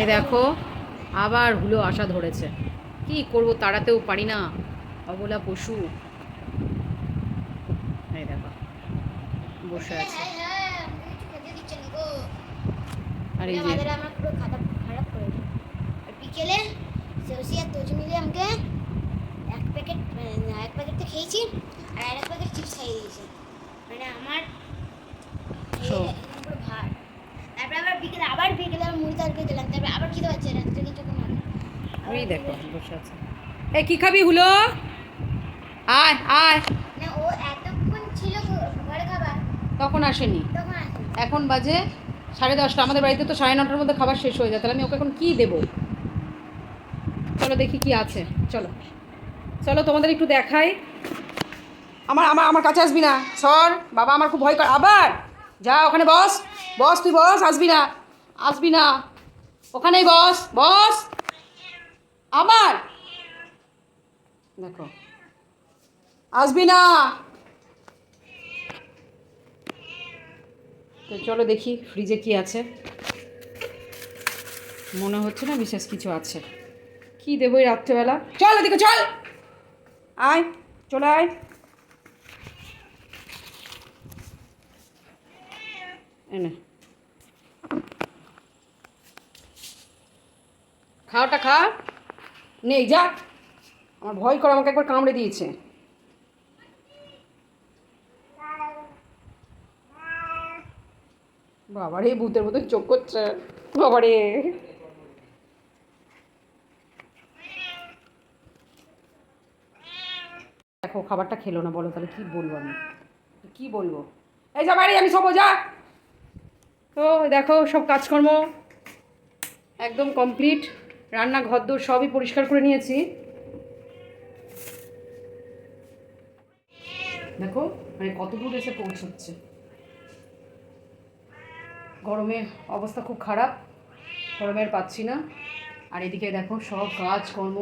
এই দেখো, আবার হুলো আসা ধরেছে। কি করব তাড়াতেও পারি না, অবলা পশু। বসে আছে। আমার পুরো খারাপ। আর বিকেলে আর আমাকে এক প্যাকেট এক প্যাকেট তো খেয়েছি, আর এক প্যাকেট মানে আমার এই So. একদম পুরো ভার তারপরে আবার বিকেলে আবার বিকেলে আবার মুড়ি তরকারি আবার খিদে পাচ্ছে রাত্রে কিন্তু ওই দেখো বসে আছে। এ কি খাবি হুলো? আয় আয়। না ও এতক্ষণ ছিল ঘরে খাবার। তখন আসেনি। এখন বাজে সাড়ে দশটা। আমাদের বাড়িতে তো সাড়ে নটার মধ্যে খাবার শেষ হয়ে যায়। তাহলে আমি ওকে এখন কী দেবো? চলো দেখি কি আছে। চলো। চলো তোমাদের একটু দেখাই। আমার আমার আমার কাছে আসবি না। সর। বাবা আমার খুব ভয় কর। আবার! যা ওখানে বস। বস তুই বস আসবি না। আসবি না। ওখানেই বস বস। আবার দেখো। আসবি না। তো চলো দেখি ফ্রিজে কি আছে। মনে হচ্ছে না বিশেষ কিছু আছে। কি দেবো রাত্রেবেলা? চল এদিকে চল। আয়, চলে আয়। এনে। খাওয়াটা খা। নেই যা। আমার ভয় করে, আমাকে একবার কামড়ে দিয়েছে। বাবারে, ভূতের মতন চোখ করছে। বাবারে। দেখো, খাবারটা খেলো না, বলো তাহলে কি বলব আমি? কি বলব? এই যা বাড়ি আমি সবো যা। তো দেখো, সব কাজকর্ম একদম কমপ্লিট। রান্না ঘরদোর সবই পরিষ্কার করে নিয়েছি। দেখো মানে কত দূর এসে পৌঁছচ্ছে। গরমে অবস্থা খুব খারাপ গরমের পাচ্ছি না। আর এদিকে দেখো, সব কাজকর্ম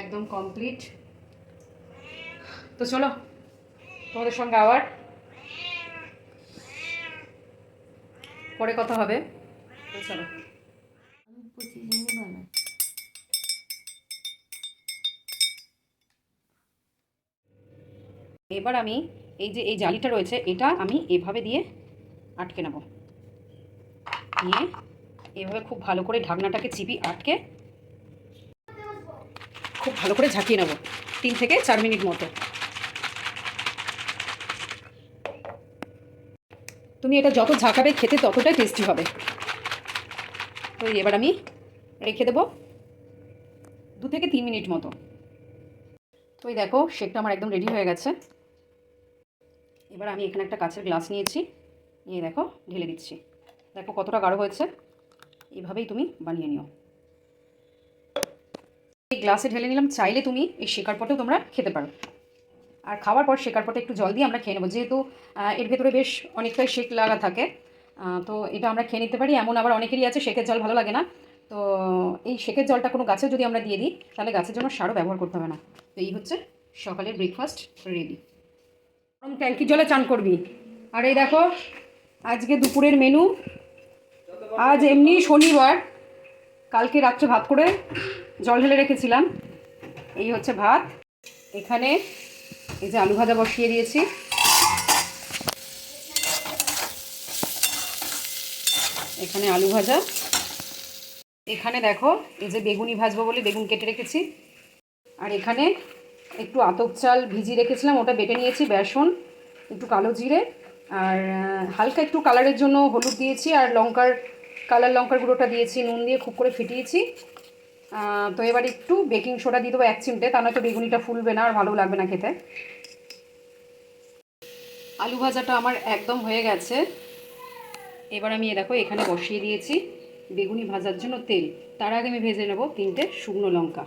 একদম কমপ্লিট তো চলো, তোমাদের সঙ্গে আবার পরে কথা হবে। চলো। এবার আমি এই যে এই জালিটা রয়েছে, এটা আমি এভাবে দিয়ে আটকে নেব। নিয়ে এভাবে খুব ভালো করে ঢাকনাটাকে চিপি আটকে খুব ভালো করে ঝাঁকিয়ে নেব, তিন থেকে চার মিনিট মতো। তুমি এটা যত ঝাঁকাবে খেতে ততটাই টেস্টি হবে। তো এবার আমি রেখে দেবো দু থেকে তিন মিনিট মতো। তো এই দেখো, শেকটা আমার একদম রেডি হয়ে গেছে। এবার আমি এখানে একটা কাঁচের গ্লাস নিয়েছি। নিয়ে দেখো, ঢেলে দিচ্ছি। দেখো কতটা গাঢ় হয়েছে। এইভাবেই তুমি বানিয়ে নিও। এই গ্লাসে ঢেলে নিলাম। চাইলে তুমি এই শেকার পটেও তোমরা খেতে পারো। আর খাওয়ার পর শেকার পটে একটু জল দিয়ে আমরা খেয়ে নেব। যেহেতু এর ভেতরে বেশ অনেকটাই শেক লাগা থাকে তো এটা আমরা খেয়ে নিতে পারি। এমন আবার অনেকেরই আছে, শেকের জল ভালো লাগে না। তো এই শেকের জলটা কোনো গাছে যদি আমরা দিয়ে দিই, তাহলে গাছের জন্য সারও ব্যবহার করতে হবে না। তো এই হচ্ছে সকালের ব্রেকফাস্ট রেডি গরম ট্যাঙ্কির জলে চান করবি। আর এই দেখো, আজকে দুপুরের মেনু আজ এমনি শনিবার। কালকে রাত্রে ভাত করে জল ঢেলে রেখেছিলাম। এই হচ্ছে ভাত। এখানে এই যে আলু ভাজা বসিয়ে দিয়েছি। এখানে আলু ভাজা। এখানে দেখো, এই যে বেগুনি ভাজবো বলে বেগুন কেটে রেখেছি। আর এখানে একটু আতপ চাল ভিজিয়ে রেখেছিলাম, ওটা বেটে নিয়েছি, বেসন, একটু কালো জিরে, আর হালকা একটু কালারের জন্য হলুদ দিয়েছি, আর লঙ্কার, কালার লঙ্কার গুঁড়োটা দিয়েছি, নুন দিয়ে খুব করে ফিটিয়েছি। তো এবার একটু বেকিং সোডা দিয়ে দেবো এক চিমটে, তা নয়তো বেগুনিটা ফুলবে না আর ভালো লাগবে না খেতে। আলু ভাজাটা আমার একদম হয়ে গেছে। এবার আমি এ দেখো, এখানে বসিয়ে দিয়েছি বেগুনি ভাজার জন্য তেল। তার আগে আমি ভেজে নেব তিনটে শুকনো লঙ্কা।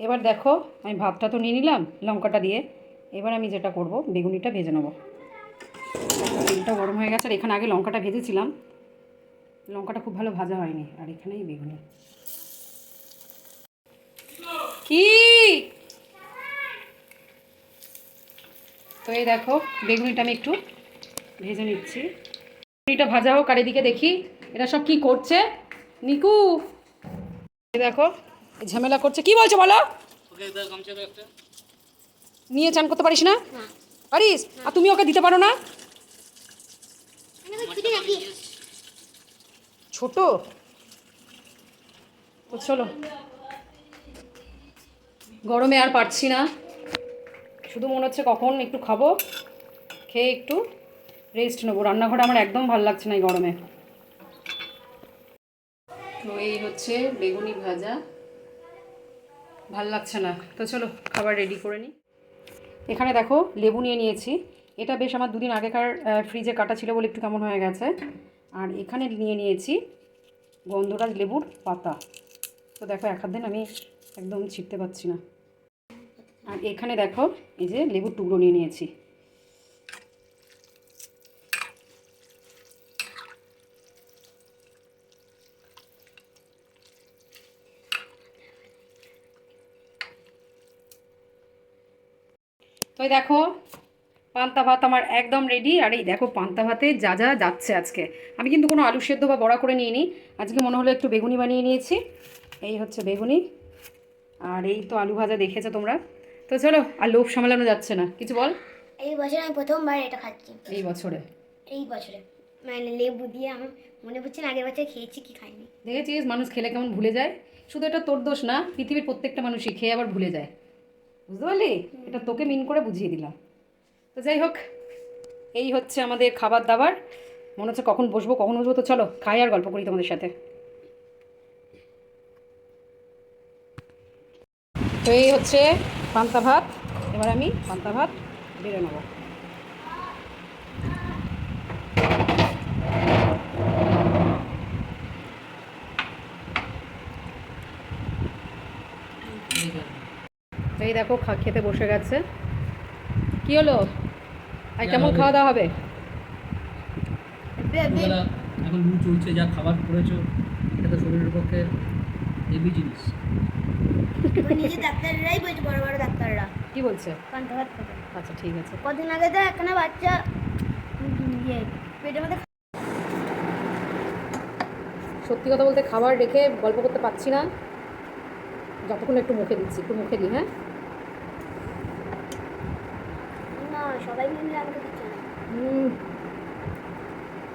এবার দেখো, আমি ভাতটা তো নিয়ে নিলাম, লঙ্কাটা দিয়ে। এবার আমি যেটা করব, বেগুনিটা ভেজে নেব। তেলটা গরম হয়ে গেছে, আর এখানে আগে লঙ্কাটা ভেজেছিলাম। লঙ্কাটা খুব ভালো ভাজা হয়নি, আর এখানেই বেগুনি। কি? তো এই দেখো, বেগুনিটা আমি একটু ভেজে নিচ্ছি। বেগুনিটা ভাজা হোক, আর এদিকে দেখি, এরা সব কি করছে? নিকু! দেখো ঝামেলা করছে। কি বলছো বলো? নিয়ে চান করতে পারিস না? পারিস? আর তুমি ওকে দিতে পারো না? ছোট। চলো। গরমে আর পারছি না। শুধু মনে হচ্ছে কখন একটু খাব খেয়ে একটু রেস্ট নেব। রান্নাঘরে আমার একদম ভালো লাগছে না এই গরমে। তো এই হচ্ছে বেগুনি ভাজা। ভালো লাগছে না। তো চলো, খাবার রেডি করে নিই। এখানে দেখো, লেবু নিয়ে নিয়েছি। এটা বেশ আমার দুদিন আগেকার ফ্রিজে কাটা ছিল বলে একটু কেমন হয়ে গেছে। আর এখানে নিয়ে নিয়েছি গন্ধরাজ লেবুর পাতা। তো দেখো, এক দিন আমি একদম ছিটতে পারছি না। আর এখানে দেখো, এই যে লেবুর টুকরো নিয়ে নিয়েছি। এই দেখো পান্তা ভাত আমার একদম রেডি আর এই দেখো পান্তা ভাতে যা যা যাচ্ছে আজকে। আমি কিন্তু কোনো আলু সেদ্ধ বা বড়া করে নিইনি আজকে মনে হলো একটু বেগুনি বানিয়ে নিয়েছি। এই হচ্ছে বেগুনি আর এই তো আলু ভাজা দেখেছ তোমরা। তো চলো আর লোভ সামলানো যাচ্ছে না কিছু বল? এই বছর আমি প্রথমবার এটা খাচ্ছি। এই বছরে? এই বছরে। মানে লেবু দিয়ে আমার মনে পড়ছে না আগের বছর খেয়েছি কি খাইনি। দেখেছিস মানুষ খেলে কেমন ভুলে যায়। শুধু এটা তোর দোষ না পৃথিবীর প্রত্যেকটা মানুষই খেয়ে আবার ভুলে যায়। বুঝতে পারলি? এটা তোকে মিন করে বুঝিয়ে দিলাম। তো যাই হোক এই হচ্ছে আমাদের খাবার দাবার। মনে হচ্ছে কখন বসবো কখন বসবো? তো চলো খাই আর গল্প করি তোমাদের সাথে। তো এই হচ্ছে পান্তা ভাত। এবার আমি পান্তা ভাত বেড়ে নেব। তো এই দেখো খা খেতে বসে গেছে। কি হলো? আর কেমন খাওয়া দাওয়া হবে? এখন লু চলছে যা খাবার করেছ এটা তো শরীরের পক্ষে হেভি জিনিস। নিজে ডাক্তাররাই বলছে বড় বড় ডাক্তাররা। কি বলছে? পান্তা ভাত আচ্ছা ঠিক আছে। কদিন আগে তো একখানা বাচ্চা ইয়ে পেটের মধ্যে সত্যি কথা বলতে খাবার রেখে গল্প করতে পারছি না। যতক্ষণ একটু মুখে দিচ্ছি একটু মুখে দিই হ্যাঁ না সবাই মিলে আমাকে দিচ্ছে না। হুম।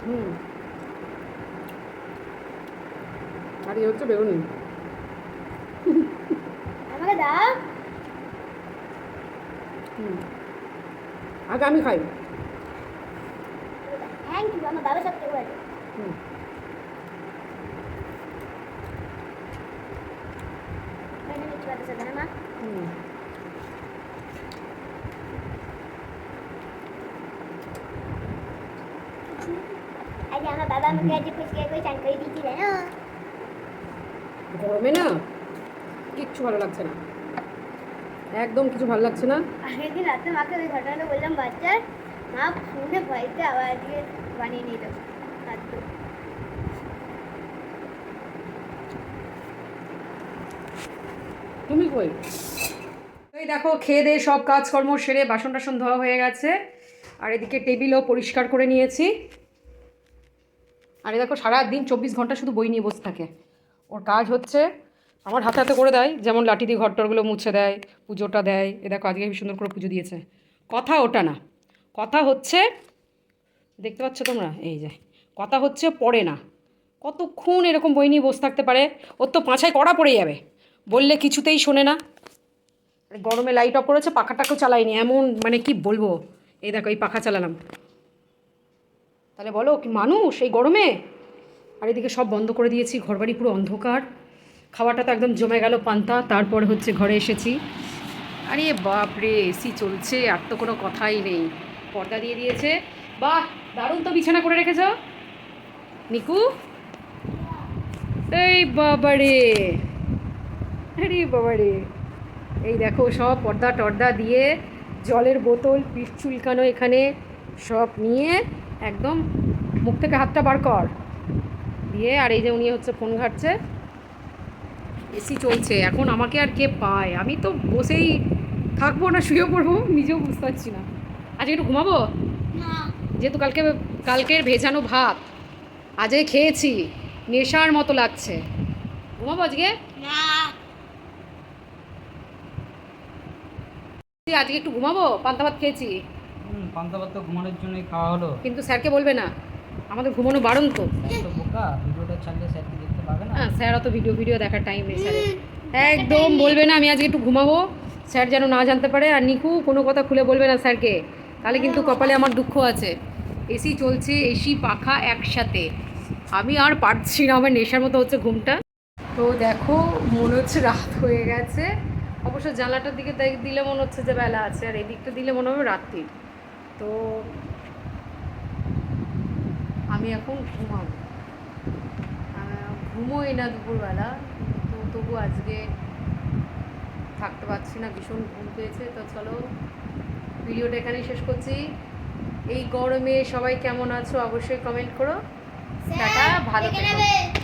হুম। আর এই হচ্ছে বেগুনি। আমাকে দাও। হুম। আগে আমি খাই। থ্যাংক ইউ আমার বাবা সব কেউ আছে হুম। হুম। বাবা আমাকে আজ ফুচকা করে চান করে দিয়েছিল না গরমে না কিচ্ছু ভালো লাগছে না। একদম কিছু ভালো লাগছে না। আগের দিন রাতে মাকে ওই ঘটনাটা বললাম বাচ্চার মা শুনে ভয়তে আবার আজকে বানিয়ে নিল। তুমি কই? এই দেখো খেয়ে দিয়ে সব কাজকর্ম সেরে বাসন টাসন ধোয়া হয়ে গেছে। আর এদিকে টেবিলও পরিষ্কার করে নিয়েছি। আর এই দেখো সারাদিন চব্বিশ ঘণ্টা শুধু বই নিয়ে বসে থাকে। ওর কাজ হচ্ছে আমার হাতে হাতে করে দেয়, যেমন লাঠি দিয়ে ঘরটরগুলো মুছে দেয়, পুজোটা দেয়। এ দেখো আজকে সুন্দর করে পুজো দিয়েছে। কথা ওটা না। কথা হচ্ছে, দেখতে পাচ্ছ তোমরা? এই যে। কথা হচ্ছে পড়ে না। কতক্ষণ এরকম বই নিয়ে বসে থাকতে পারে? ওর তো পাঁচায় কড়া পড়ে যাবে। বললে কিছুতেই শোনে না। গরমে লাইট অফ করেছে, পাখাটাকেও চালাইনি এমন মানে কি বলব? এই দেখো, এই পাখা চালালাম। তাহলে বলো, কি মানুষ এই গরমে? আর এদিকে সব বন্ধ করে দিয়েছি, ঘরবাড়ি পুরো অন্ধকার। খাওয়াটা তো একদম জমে গেল পান্তা, তারপরে হচ্ছে ঘরে এসেছি। আরে বাপ রে, এসি চলছে, আর তো কোনো কথাই নেই। পর্দা দিয়ে দিয়েছে। বাহ, দারুণ তো বিছানা করে রেখেছ। নিকু? এই বাবারে আরে বাবারে এই দেখো, সব পর্দা টর্দা দিয়ে জলের বোতল, পিঠ চুলকানো এখানে। সব নিয়ে একদম মুখ থেকে হাতটা বার কর। দিয়ে আর এই যে উনি হচ্ছে ফোন ঘাটছে। এসি চলছে এখন আমাকে আর কে পায়? আমি তো বসেই থাকব না শুয়ে পড়ব নিজেও বুঝতে পারছি না। আজকে একটু ঘুমাবো? যেহেতু কালকে কালকের ভেজানো ভাত আজকে খেয়েছি নেশার মতো লাগছে। ঘুমাবো আজকে? আজকে একটু ঘুমাবো? পান্তা ভাত খেয়েছি। পান্তা ভাত তো ঘুমানোর জন্যই খাওয়া হলো। কিন্তু স্যারকে বলবে না। আমাদের ঘুমানো বারণ তো স্যার বোকা ভিডিওটা ছাড়লে স্যার কি দেখতে পাবে না? হ্যাঁ স্যার অত ভিডিও ভিডিও দেখার টাইম নেই স্যারের। একদম বলবে না আমি আজকে একটু ঘুমাবো। স্যার যেন না জানতে পারে আর নিকু কোনো কথা খুলে বলবে না স্যারকে। তাহলে কিন্তু কপালে আমার দুঃখ আছে। এসি চলছে এসি পাখা একসাথে। আমি আর পারছি না আমার নেশার মতো হচ্ছে ঘুমটা। তো দেখো মনে হচ্ছে রাত হয়ে গেছে। অবশ্য জানলাটার দিকে দিলে মনে হচ্ছে যে বেলা আছে আর এদিকটা দিলে মনে হবে রাত্রি। তো আমি এখন ঘুমাবো। ঘুমোই না দুপুরবেলা তো তবু আজকে থাকতে পারছি না ভীষণ ঘুম পেয়েছে। তো চলো ভিডিওটা এখানেই শেষ করছি। এই গরমে সবাই কেমন আছো অবশ্যই কমেন্ট করো। টাটা, ভালো থেকো।